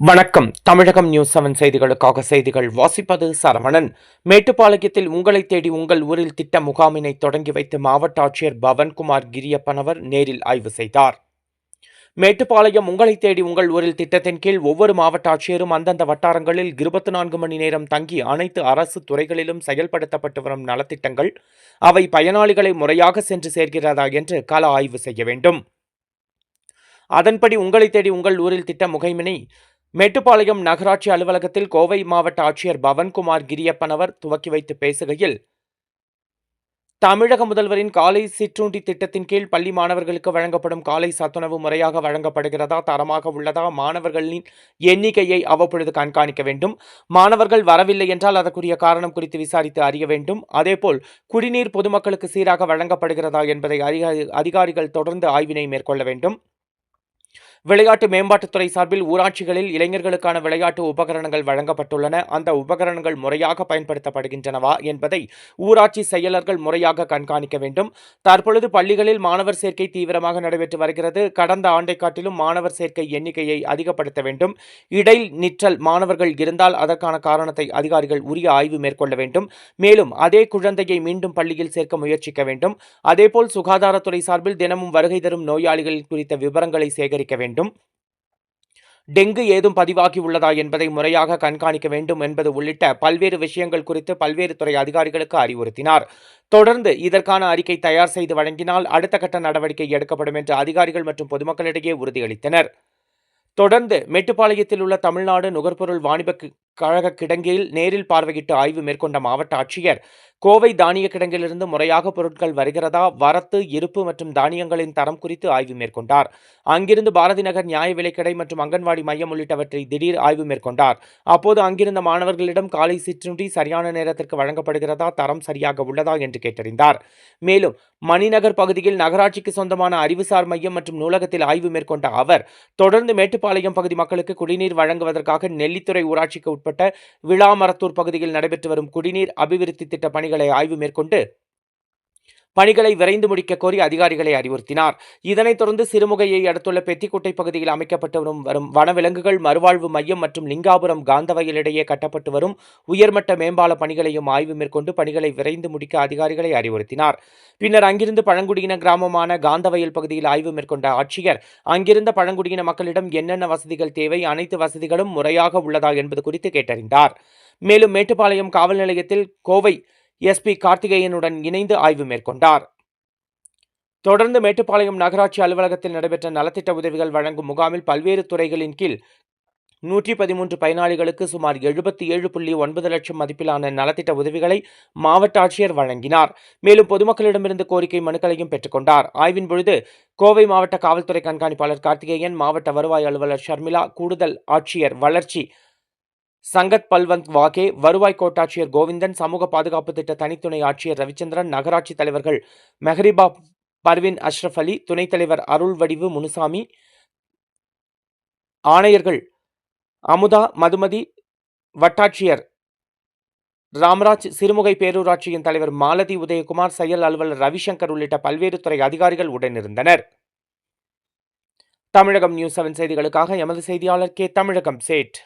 வணக்கம். தமிழகம் news seven செய்திகளுக்காக செய்திகள் வாசிப்பது சரவணன். மேட்டுப்பாளையத்தில் உங்களை தேடி உங்கள் ஊரில் திட்ட முகாமினை தொடங்கி வைத்து மாவட்ட ஆட்சியர் பவன்குமார் கிரியப்பனவர் நேரில் ஆய்வு செய்தார். மேட்டுப்பாளையம் உங்களை தேடி உங்கள் ஊரில் திட்டத்தின் கீழ் ஒவ்வொரு மாவட்ட ஆட்சியரும் அந்தந்த வட்டாரங்களில் இருபத்தி நான்கு மணி நேரம் தங்கி அனைத்து அரசு துறைகளிலும் செயல்படுத்தப்பட்டு வரும் நலத்திட்டங்கள் அவை பயனாளிகளை முறையாக சென்று சேர்கிறதா என்று கள ஆய்வு செய்ய வேண்டும். அதன்படி உங்களை தேடி உங்கள் ஊரில் திட்ட முகைமினை மேட்டுப்பாளையம் நகராட்சி அலுவலகத்தில் கோவை மாவட்ட ஆட்சியர் பவன்குமார் கிரியப்பனவர் துவக்கி வைத்து பேசுகையில் தமிழக முதல்வரின் காலை சிற்றுண்டி திட்டத்தின் கீழ் பள்ளி மாணவர்களுக்கு வழங்கப்படும் காலை சத்துணவு முறையாக வழங்கப்படுகிறதா தரமாக உள்ளதா மாணவர்களின் எண்ணிக்கையை அவ்வப்பொழுது கண்காணிக்க வேண்டும் மாணவர்கள் வரவில்லை என்றால் அதற்குரிய காரணம் குறித்து விசாரித்து அறிய வேண்டும் அதேபோல் குடிநீர் பொதுமக்களுக்கு சீராக வழங்கப்படுகிறதா என்பதை அதிகாரிகள் தொடர்ந்து ஆய்வினை மேற்கொள்ள வேண்டும். விளையாட்டு மேம்பாட்டுத்துறை சார்பில் ஊராட்சிகளில் இளைஞர்களுக்கான விளையாட்டு உபகரணங்கள் வழங்கப்பட்டுள்ளன. அந்த உபகரணங்கள் முறையாக பயன்படுத்தப்படுகின்றனவா என்பதை ஊராட்சி செயலர்கள் முறையாக கண்காணிக்க வேண்டும். தற்பொழுது பள்ளிகளில் மாணவர் சேர்க்கை தீவிரமாக நடைபெற்று வருகிறது. கடந்த ஆண்டை காட்டிலும் மாணவர் சேர்க்கை எண்ணிக்கையை அதிகப்படுத்த வேண்டும். இடை நிற்றல் மாணவர்கள் இருந்தால் அதற்கான காரணத்தை அதிகாரிகள் உரிய ஆய்வு மேற்கொள்ள வேண்டும். மேலும் அதே குழந்தையை மீண்டும் பள்ளியில் சேர்க்க முயற்சிக்க வேண்டும். அதேபோல் சுகாதாரத்துறை சார்பில் தினமும் வருகை தரும் நோயாளிகள் குறித்த விவரங்களை சேகரிக்க வேண்டும். டெங்கு ஏதும் பதிவாகி உள்ளதா என்பதை முறையாக கண்காணிக்க வேண்டும் என்பது உள்ளிட்ட பல்வேறு விஷயங்கள் குறித்து பல்வேறு துறை அதிகாரிகளுக்கு அறிவுறுத்தினார். தொடர்ந்து இதற்கான அறிக்கை தயார் செய்து வழங்கினால் அடுத்த கட்ட நடவடிக்கை எடுக்கப்படும் என்று அதிகாரிகள் மற்றும் பொதுமக்களிடையே உறுதியளித்தனர். தொடர்ந்து மேட்டுப்பாளையத்தில் உள்ள தமிழ்நாடு நுகர்பொருள் வாணிப கழக கிடங்கில் நேரில் பார்வையிட்டு ஆய்வு மேற்கொண்ட மாவட்ட ஆட்சியர் கோவை தானிய கிடங்கிலிருந்து முறையாக பொருட்கள் வருகிறதா வரத்து இருப்பு மற்றும் தானியங்களின் தரம் குறித்து ஆய்வு மேற்கொண்டார். அங்கிருந்து பாரதி நகர் நியாய விலைக்கடை மற்றும் அங்கன்வாடி மையம் உள்ளிட்டவற்றை திடீர் ஆய்வு மேற்கொண்டார். அப்போது அங்கிருந்த மாணவர்களிடம் காலை சிற்றுண்டி சரியான நேரத்திற்கு வழங்கப்படுகிறதா தரம் சரியாக உள்ளதா என்று கேட்டறிந்தார். மேலும் மணிநகர் பகுதியில் நகராட்சிக்கு சொந்தமான அறிவுசார் மையம் மற்றும் நூலகத்தில் ஆய்வு மேற்கொண்ட அவர் தொடர்ந்து மேட்டுப்பாளையம் பகுதி மக்களுக்கு குடிநீர் வழங்குவதற்காக நெல்லித்துறை ஊராட்சிக்கு உட்பட்ட விழாமரத்தூர் பகுதியில் நடைபெற்று வரும் குடிநீர் அபிவிருத்தி திட்ட பணிகளை ஆய்வு மேற்கொண்டு பணிகளை விரைந்து முடிக்க கோரி அதிகாரிகளை அறிவுறுத்தினார். இதனைத் தொடர்ந்து சிறுமுகையை அடுத்துள்ள பெத்திக்குட்டை பகுதியில் அமைக்கப்பட்டு வரும் வரும் வனவிலங்குகள் மறுவாழ்வு மையம் மற்றும் லிங்காபுரம் காந்தவயலிடையே கட்டப்பட்டு வரும் உயர்மட்ட மேம்பால பணிகளையும் ஆய்வு மேற்கொண்டு பணிகளை விரைந்து முடிக்க அதிகாரிகளை அறிவுறுத்தினார். பின்னர் அங்கிருந்து பழங்குடியின கிராமமான காந்தவயல் பகுதியில் ஆய்வு மேற்கொண்ட ஆட்சியர் அங்கிருந்த பழங்குடியின மக்களிடம் என்னென்ன வசதிகள் தேவை அனைத்து வசதிகளும் முறையாக உள்ளதா? என்பது குறித்து கேட்டறிந்தார். மேலும் மேட்டுப்பாளையம் காவல் நிலையத்தில் கோவை எஸ்பி கார்த்திகேயனுடன் இணைந்து ஆய்வு மேற்கொண்டார். தொடர்ந்து மேட்டுப்பாளையம் நகராட்சி அலுவலகத்தில் நடைபெற்ற நலத்திட்ட உதவிகள் வழங்கும் முகாமில் பல்வேறு துறைகளின் கீழ் நூற்றி பதிமூன்று பயனாளிகளுக்கு சுமார் எழுபத்தி ஏழு புள்ளி ஒன்பது லட்சம் மதிப்பிலான நலத்திட்ட உதவிகளை மாவட்ட ஆட்சியர் வழங்கினார். மேலும் பொதுமக்களிடமிருந்து கோரிக்கை மனுக்களையும் பெற்றுக்கொண்டார் ஆய்வின் பொழுது கோவை மாவட்ட காவல்துறை கண்காணிப்பாளர் கார்த்திகேயன் மாவட்ட வருவாய் அலுவலர் ஷர்மிளா கூடுதல் ஆட்சியர் வளர்ச்சி சங்கத் பல்வந்த் வாகே வருவாய் கோட்டாட்சியர் கோவிந்தன் சமூக பாதுகாப்பு திட்ட தனித்துணை ஆட்சியர் ரவிச்சந்திரன் நகராட்சி தலைவர்கள் மெஹரிபா பர்வின் அஷ்ரஃப் அலி துணைத் தலைவர் அருள் வடிவு முனுசாமி ஆணையர்கள் அமுதா மதுமதி வட்டாட்சியர் ராமராஜ் சிறுமுகை பேரூராட்சியின் தலைவர் மாலதி உதயகுமார் செயல் அலுவலர் ரவிசங்கர் உள்ளிட்ட பல்வேறு துறை அதிகாரிகள் உடனிருந்தனர். தமிழகம் நியூஸ் செவன் செய்திகளுக்காக எமது செய்தியாளர் கே. தமிழகம் சேட்.